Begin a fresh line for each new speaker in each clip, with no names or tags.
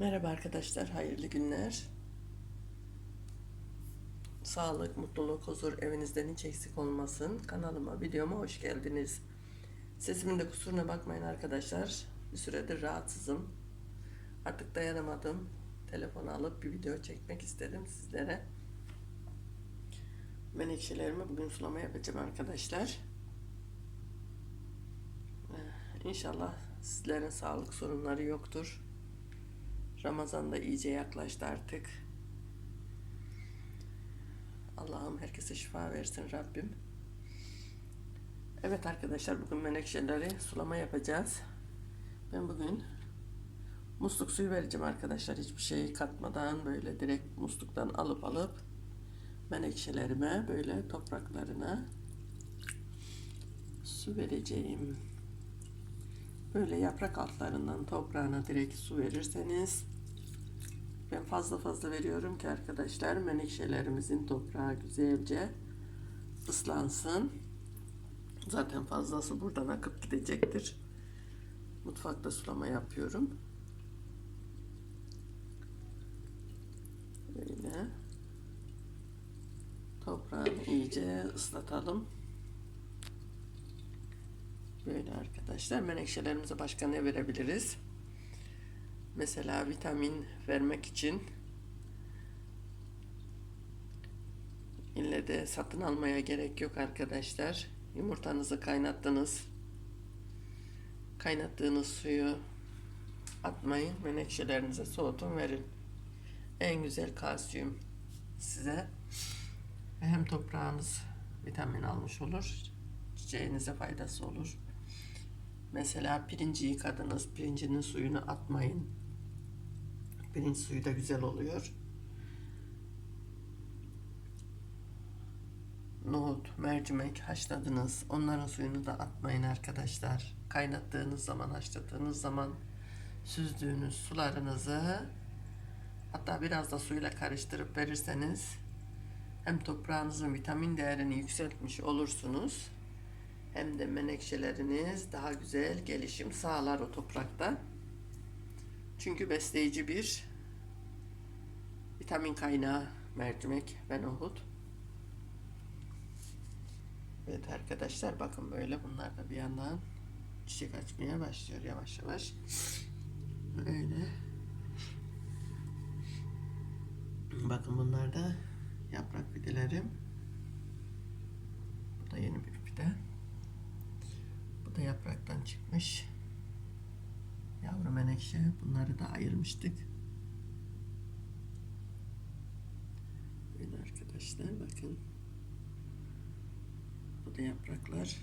Merhaba arkadaşlar, hayırlı günler. Sağlık, mutluluk, huzur evinizden hiç eksik olmasın. Kanalıma, videoma hoş geldiniz. Sesimin de kusuruna bakmayın arkadaşlar. Bir süredir rahatsızım. Artık dayanamadım. Telefonu alıp bir video çekmek istedim sizlere. Menekşelerimi bugün sulama yapacağım arkadaşlar. Ee, İnşallah sizlerin sağlık sorunları yoktur. Ramazan da iyice yaklaştı artık. Allah'ım herkese şifa versin Rabbim. Evet arkadaşlar bugün menekşeleri sulama yapacağız. Ben bugün musluk suyu vereceğim arkadaşlar. Hiçbir şey katmadan böyle direkt musluktan alıp alıp menekşelerime böyle topraklarına su vereceğim. Böyle yaprak altlarından toprağına direkt su verirseniz ben fazla fazla veriyorum ki arkadaşlar menekşelerimizin toprağı güzelce ıslansın. Zaten fazlası buradan akıp gidecektir. Mutfakta sulama yapıyorum. Böyle toprağı iyice ıslatalım. Böyle arkadaşlar menekşelerimize başka ne verebiliriz? Mesela vitamin vermek için ille de satın almaya gerek yok arkadaşlar. Yumurtanızı kaynattınız. Kaynattığınız suyu atmayın. Menekşelerinize soğutun verin. En güzel kalsiyum size. Hem toprağınız vitamin almış olur. Çiçeğinize faydası olur. Mesela pirinci yıkadınız. Pirincinin suyunu atmayın. Pirinç suyu da güzel oluyor. Nohut, mercimek haşladınız. Onların suyunu da atmayın arkadaşlar. Kaynattığınız zaman, haşladığınız zaman süzdüğünüz sularınızı hatta biraz da suyla karıştırıp verirseniz hem toprağınızın vitamin değerini yükseltmiş olursunuz hem de menekşeleriniz daha güzel gelişim sağlar o toprakta. Çünkü besleyici bir vitamin kaynağı mercimek ve nohut. Evet arkadaşlar bakın böyle bunlar da bir yandan çiçek açmaya başlıyor yavaş yavaş. Öyle. Bakın bunlar da yaprak fidelerim. Bu da yeni bir fide. Bu da yapraktan çıkmış. Yavru menekşe. Bunları da ayırmıştık. Böyle arkadaşlar bakın. Bu da yapraklar.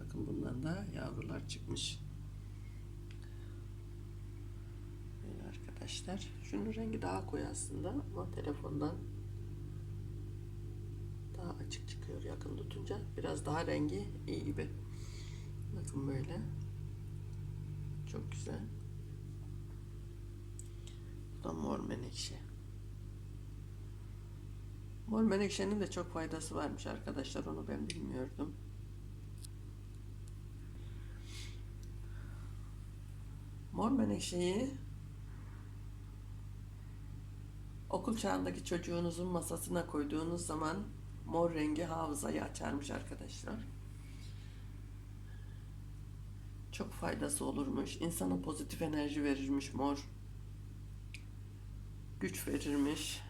Bakın bundan da yavrular çıkmış. Böyle arkadaşlar. Şunun rengi daha koyu aslında ama telefondan daha açık çıkıyor yakın tutunca. Biraz daha rengi iyi gibi. Bakın böyle. Çok güzel. Da mor menekşe. Mor menekşenin de çok faydası varmış arkadaşlar. Onu ben bilmiyordum. Mor menekşeyi okul çağındaki çocuğunuzun masasına koyduğunuz zaman mor rengi hafızayı açarmış arkadaşlar. Çok faydası olurmuş. İnsana pozitif enerji verirmiş mor. Güç verirmiş.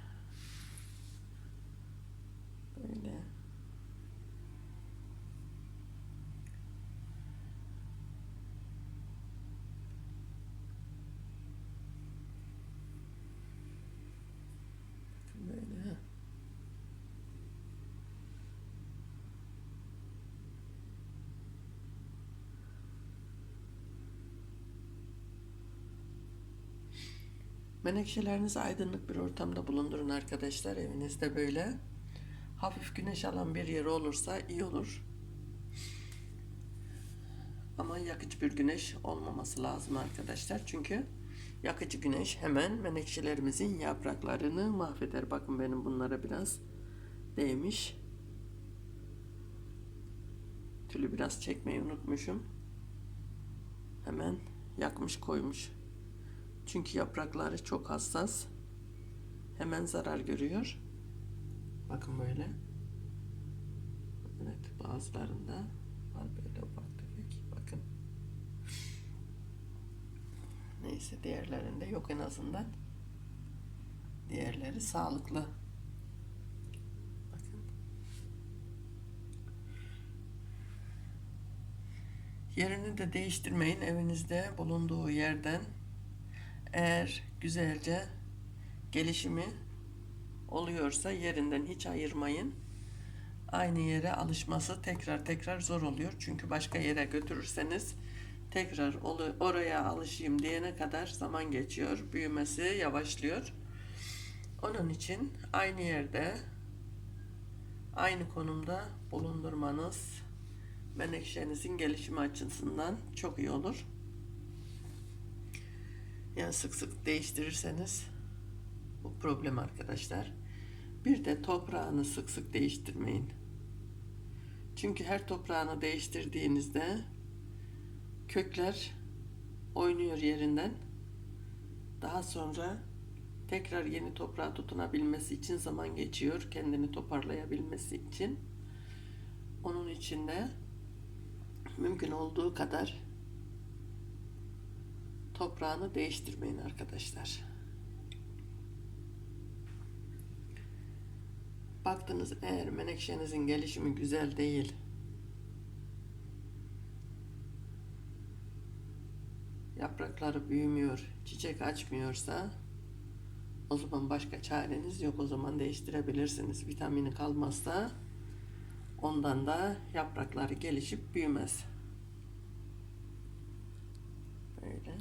Böyle. Bakın Böyle. Menekşelerinizi aydınlık bir ortamda bulundurun arkadaşlar evinizde böyle. Hafif güneş alan bir yer olursa iyi olur. Ama yakıcı bir güneş olmaması lazım arkadaşlar. Çünkü yakıcı güneş hemen menekşelerimizin yapraklarını mahveder. Bakın benim bunlara biraz değmiş. Tülü biraz çekmeyi unutmuşum. Hemen yakmış koymuş. Çünkü yaprakları çok hassas. Hemen zarar görüyor. Bakın böyle. Evet bazılarında var böyle ufak tefek. Bakın. Neyse diğerlerinde yok en azından. Diğerleri sağlıklı. Bakın. Yerini de değiştirmeyin evinizde bulunduğu yerden. Eğer güzelce gelişimi oluyorsa yerinden hiç ayırmayın. Aynı yere alışması tekrar tekrar zor oluyor. Çünkü başka yere götürürseniz tekrar oraya alışayım diyene kadar zaman geçiyor. Büyümesi yavaşlıyor. Onun için aynı yerde aynı konumda bulundurmanız menekşenizin gelişimi açısından çok iyi olur. Yani sık sık değiştirirseniz bu problem arkadaşlar. Bir de toprağını sık sık değiştirmeyin. Çünkü her toprağını değiştirdiğinizde kökler oynuyor yerinden. Daha sonra tekrar yeni toprağa tutunabilmesi için zaman geçiyor. Kendini toparlayabilmesi için. Onun için de mümkün olduğu kadar toprağını değiştirmeyin arkadaşlar. Baktınız eğer menekşenizin gelişimi güzel değil. Yaprakları büyümüyor, çiçek açmıyorsa o zaman başka çareniz yok. O zaman değiştirebilirsiniz. Vitamini kalmazsa ondan da yaprakları gelişip büyümez. Böyle.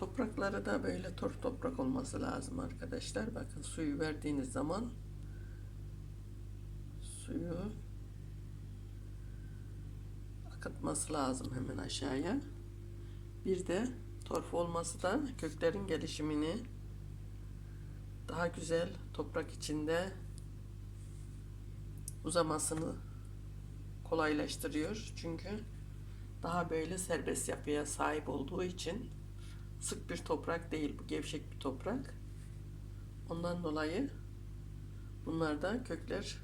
Toprakları da böyle torf toprak olması lazım arkadaşlar. Bakın suyu verdiğiniz zaman suyu akıtması lazım hemen aşağıya. Bir de torf olması da köklerin gelişimini daha güzel toprak içinde uzamasını kolaylaştırıyor. Çünkü daha böyle serbest yapıya sahip olduğu için sık bir toprak değil bu gevşek bir toprak. Ondan dolayı bunlarda kökler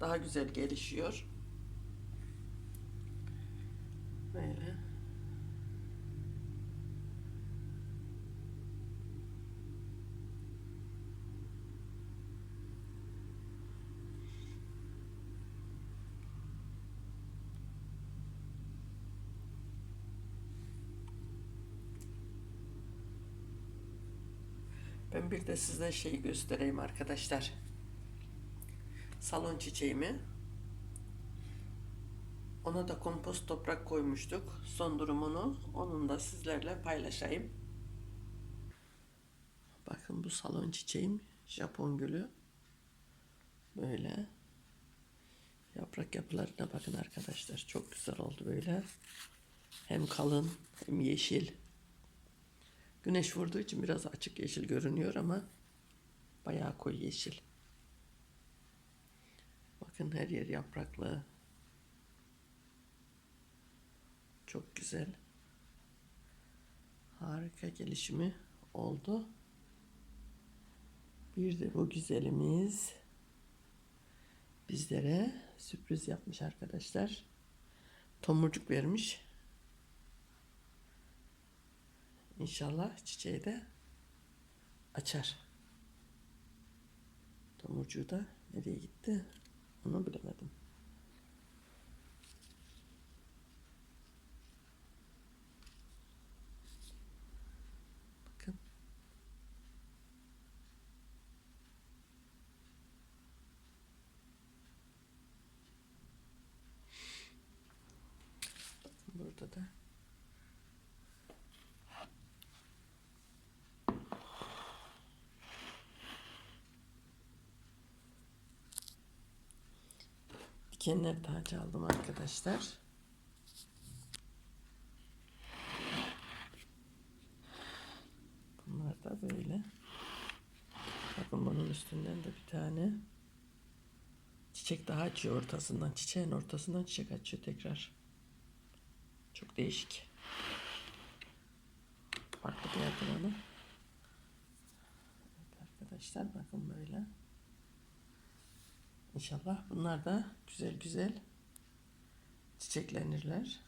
daha güzel gelişiyor. Böyle. Ben bir de size şeyi göstereyim arkadaşlar. Salon çiçeğimi. Ona da kompost toprak koymuştuk. Son durumunu onun da sizlerle paylaşayım. Bakın bu salon çiçeğim. Japon gülü. Böyle. Yaprak yapılarına bakın arkadaşlar. Çok güzel oldu böyle. Hem kalın hem yeşil. Güneş vurduğu için biraz açık yeşil görünüyor ama bayağı koyu yeşil. Bakın her yer yapraklı. Çok güzel. Harika gelişimi oldu. Bir de bu güzelimiz bizlere sürpriz yapmış arkadaşlar. Tomurcuk vermiş. İnşallah çiçeği de açar. Tomurcuğu da nereye gitti? Onu bilemedim. Burada da dikenler tacı aldım arkadaşlar. Bunlar da böyle. Bakın bunun üstünden de bir tane çiçek daha açıyor ortasından. Çiçeğin ortasından çiçek açıyor tekrar. Çok değişik. Farklı bir yerde alalım. Evet arkadaşlar bakın böyle. İnşallah bunlar da güzel güzel çiçeklenirler.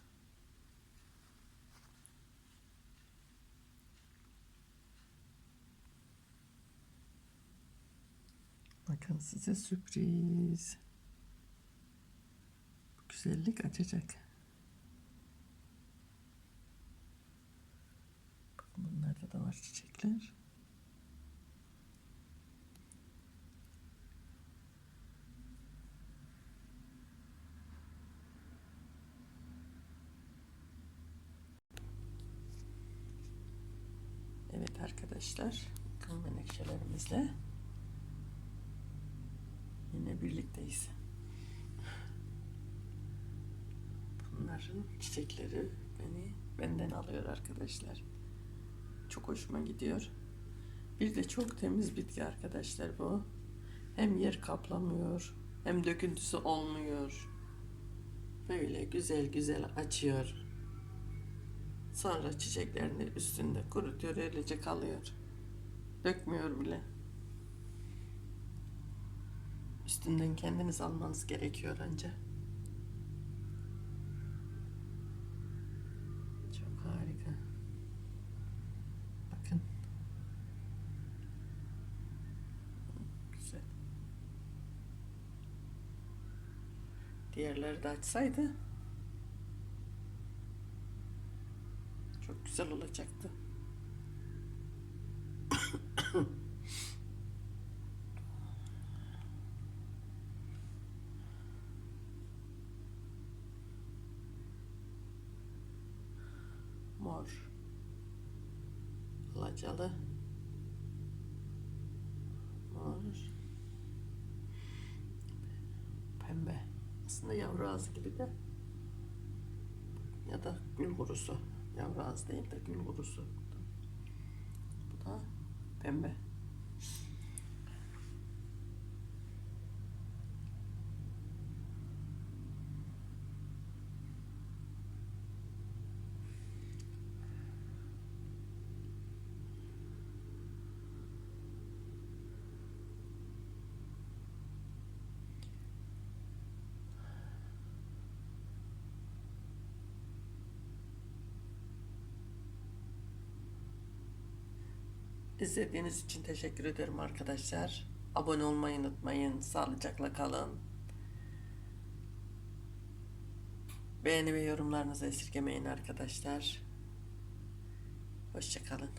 Bakın size sürpriz. Bu güzellik açacak. Bunlarda da var çiçekler. Evet arkadaşlar, kıl menekşelerimizle yine birlikteyiz. Bunların çiçekleri beni benden alıyor arkadaşlar. Çok hoşuma gidiyor. Bir de çok temiz bitki arkadaşlar bu. Hem yer kaplamıyor, hem döküntüsü olmuyor. Böyle güzel güzel açıyor. Sonra çiçeklerini üstünde kurutuyor, öylece kalıyor. Dökmüyor bile. Üstünden kendiniz almanız gerekiyor önce. Çok harika. Bakın. Güzel. Diğerleri de açsaydı çok güzel olacaktı. Mor. Alacalı. Mor. Pembe. Aslında yavru ağzı gibi de. Ya da gül kurusu. Yavru değil de gül kurusu. Bu da pembe. İzlediğiniz için teşekkür ederim arkadaşlar. Abone olmayı unutmayın. Sağlıcakla kalın. Beğeni ve yorumlarınızı esirgemeyin arkadaşlar. Hoşçakalın.